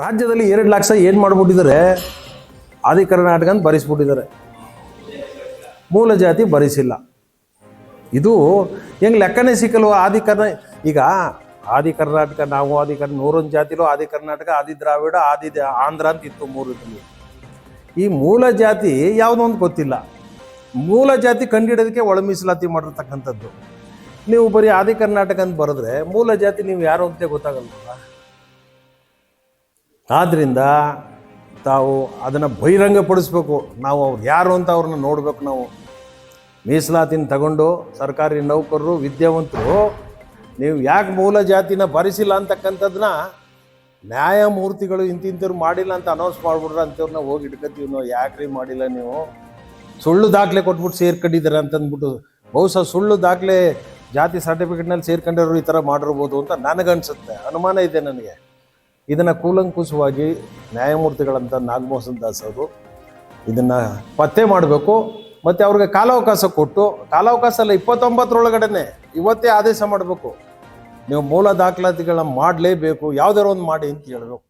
ರಾಜ್ಯದಲ್ಲಿ ಎರಡು ಲಕ್ಷ ಏನು ಮಾಡ್ಬಿಟ್ಟಿದ್ದಾರೆ? ಆದಿ ಕರ್ನಾಟಕ ಅಂತ ಭರಿಸ್ಬಿಟ್ಟಿದ್ದಾರೆ. ಮೂಲ ಜಾತಿ ಭರಿಸಿಲ್ಲ. ಇದು ಹೆಂಗೆ ಲೆಕ್ಕನೇ ಸಿಕ್ಕಲ್ವ ಆದಿ ಕರ್ನಾ, ಈಗ ಆದಿ ಕರ್ನಾಟಕ, ನಾವು ಆದಿ ಕರ್ನಾಟಕ ನೂರೊಂದು ಜಾತಿಲೋ ಆದಿ ಕರ್ನಾಟಕ, ಆದಿ ದ್ರಾವಿಡ, ಆದಿ ಆಂಧ್ರ ಅಂತ ಇತ್ತು ಮೂರು ಇದ್ರಲ್ಲಿ. ಈ ಮೂಲ ಜಾತಿ ಯಾವುದೋ ಒಂದು ಗೊತ್ತಿಲ್ಲ. ಮೂಲ ಜಾತಿ ಕಂಡಿಡೋದಕ್ಕೆ ಒಳ ಮೀಸಲಾತಿ ಮಾಡಿರ್ತಕ್ಕಂಥದ್ದು. ನೀವು ಬರೀ ಆದಿ ಕರ್ನಾಟಕ ಅಂತ ಬರೆದ್ರೆ ಮೂಲ ಜಾತಿ ನೀವು ಯಾರು ಅಂತ ಗೊತ್ತಾಗಲ್ವಲ್ಲ? ಆದ್ರಿಂದ ತಾವು ಅದನ್ನು ಬಹಿರಂಗಪಡಿಸ್ಬೇಕು. ನಾವು ಅವ್ರು ಯಾರು ಅಂತ ಅವ್ರನ್ನ ನೋಡಬೇಕು ನಾವು. ಮೀಸಲಾತಿನ ತಗೊಂಡು ಸರ್ಕಾರಿ ನೌಕರರು, ವಿದ್ಯಾವಂತರು, ನೀವು ಯಾಕೆ ಮೂಲ ಜಾತಿನ ಭರಿಸಿಲ್ಲ ಅಂತಕ್ಕಂಥದ್ದನ್ನ ನ್ಯಾಯಮೂರ್ತಿಗಳು ಇಂತಿಂಥವ್ರು ಮಾಡಿಲ್ಲ ಅಂತ ಅನೌನ್ಸ್ ಮಾಡಿಬಿಟ್ರೆ ಅಂಥವ್ರನ್ನ ಹೋಗಿ ಇಟ್ಕೊತೀವಿ ನಾವು. ಯಾಕ್ರಿ ಮಾಡಿಲ್ಲ ನೀವು? ಸುಳ್ಳು ದಾಖಲೆ ಕೊಟ್ಬಿಟ್ಟು ಸೇರ್ಕೊಂಡಿದ್ದಾರೆ ಅಂತಂದ್ಬಿಟ್ಟು ಬಹುಶಃ ಸುಳ್ಳು ದಾಖಲೆ ಜಾತಿ ಸರ್ಟಿಫಿಕೇಟ್ನಲ್ಲಿ ಸೇರ್ಕೊಂಡಿರೋರು ಈ ಥರ ಮಾಡಿರ್ಬೋದು ಅಂತ ನನಗನ್ಸುತ್ತೆ. ಅನುಮಾನ ಇದೆ ನನಗೆ. ಇದನ್ನು ಕೂಲಂಕುಷವಾಗಿ ನ್ಯಾಯಮೂರ್ತಿಗಳಂತ ನಾಗಮೋಹನ್ ದಾಸ್ ಅವರು ಇದನ್ನು ಪತ್ತೆ ಮಾಡಬೇಕು. ಮತ್ತು ಅವ್ರಿಗೆ ಕಾಲಾವಕಾಶ ಕೊಟ್ಟು, ಕಾಲಾವಕಾಶ ಅಲ್ಲ, ಇಪ್ಪತ್ತೊಂಬತ್ತರೊಳಗಡೆನೆ ಇವತ್ತೇ ಆದೇಶ ಮಾಡಬೇಕು. ನೀವು ಮೂಲ ದಾಖಲಾತಿಗಳನ್ನ ಮಾಡಲೇಬೇಕು, ಯಾವ್ದಾರು ಒಂದು ಮಾಡಿ ಅಂತ ಹೇಳ್ಬೇಕು.